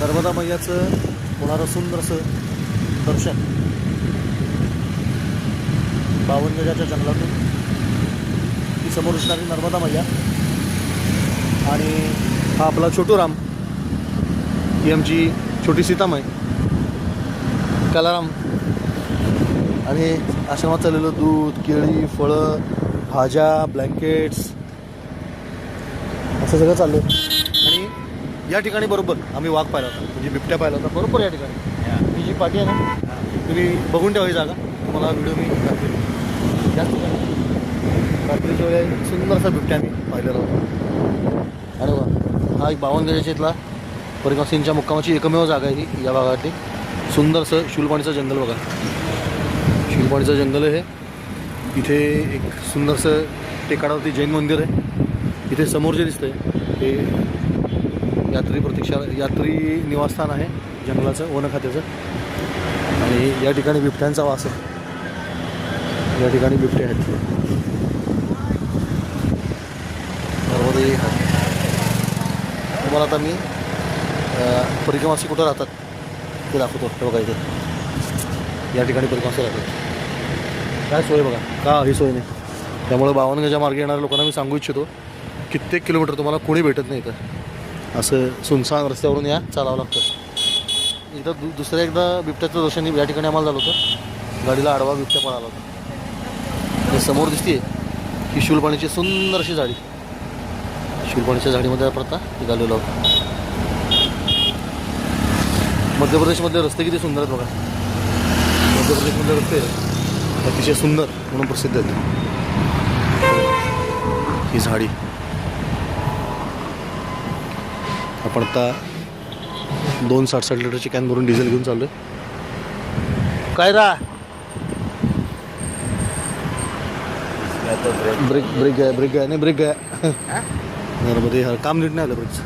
नर्मदा मैयाचं होणारं सुंदर असं दर्शन बावनगजाच्या जंगलातून. ती समोर असणारी नर्मदा मैया आणि हा आपला छोटू राम ही आमची छोटी सीतामय कलाराम. आणि आश्रमात चाललेलं दूध केळी फळं भाज्या ब्लँकेट्स असं सगळं चाललं आहे या ठिकाणी बरोबर आम्ही वाघ पाहिला होता म्हणजे बिबट्या पाहिला होता बरोबर या ठिकाणी. ही. जी पाठी आहे ना तुम्ही बघून ठेवा ही जागा. तुम्हाला व्हिडिओ मी दाखवेल. ठिकाणी. रात्रीच्या वेळी सुंदरसा बिबट्या आम्ही पाहिलेला होता. अरे वा. हा एक बावन्न गजाच्या इथला परिक्रम सिंगच्या मुक्कामाची एकमेव जागा आहे ही या भागातली. सुंदरसं शूलपाणीचं जंगल बघा. शूलपाणीचं जंगल आहे इथे एक सुंदरसं टेकाडावरती जैन मंदिर आहे. इथे समोर जे दिसतंय. हे यात्री प्रतीक्षा यात्री निवासस्थान आहे जंगलाचं वन खात्याचं. आणि या ठिकाणी बिबट्यांचा वास आहे. या ठिकाणी बिबटे आहेत. तुम्हाला आता मी अं, परिक्रमासी कुठं राहतात ते दाखवतो. हे बघा इथे. या ठिकाणी परिक्रमासी राहतात. काय सोय बघा. का ही सोय नाही? त्यामुळे बावनगंजच्या मार्गे येणाऱ्या लोकांना मी सांगू इच्छितो कित्येक किलोमीटर तुम्हाला कोणी भेटत नाही इथं. असं सुनसान रस्त्यावरून या चालावं लागतं. एकदा दु दुसऱ्या एकदा बिबट्याचं दर्शन या ठिकाणी आम्हाला झालं होतं. गाडीला आडवा बिबट्या पळाला होता. हे समोर दिसते की शूलपाणीची सुंदर अशी झाडी. शूलपाणीच्या झाडीमध्ये आपण आता निघालेलो आहोत मध्य प्रदेशमधले रस्ते किती सुंदर आहेत बघा. मध्य प्रदेशमधले रस्ते अतिशय सुंदर म्हणून प्रसिद्ध आहेत. ही झाडी आपण आता दोन साठ साठ लिटरची कॅन भरून डिझेल घेऊन चाललोय. काय रा? ब्रेक ब्रेक गया ब्रेक गया नाही ब्रेक हर काम नीट नाही आलं ब्रेकचं